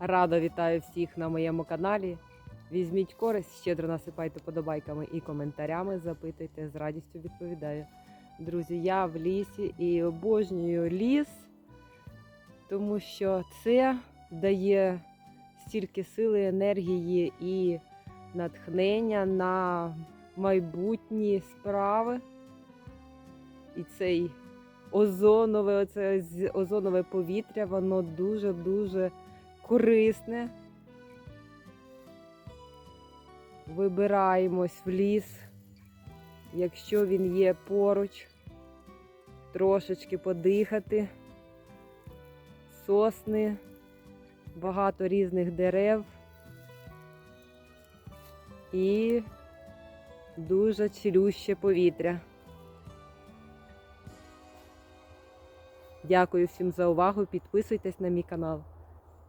Радо вітаю всіх на моєму каналі. Візьміть користь, щедро насипайте подобайками і коментарями, запитуйте, з радістю відповідаю. Друзі, я в лісі і обожнюю ліс, тому що це дає стільки сили, енергії і натхнення на майбутні справи. І цей озонове, оце озонове повітря, воно дуже-дуже корисне. Вибираємось в ліс, якщо він є поруч, трошечки подихати, сосни, багато різних дерев і дуже цілюще повітря. Дякую всім за увагу. Підписуйтесь на мій канал.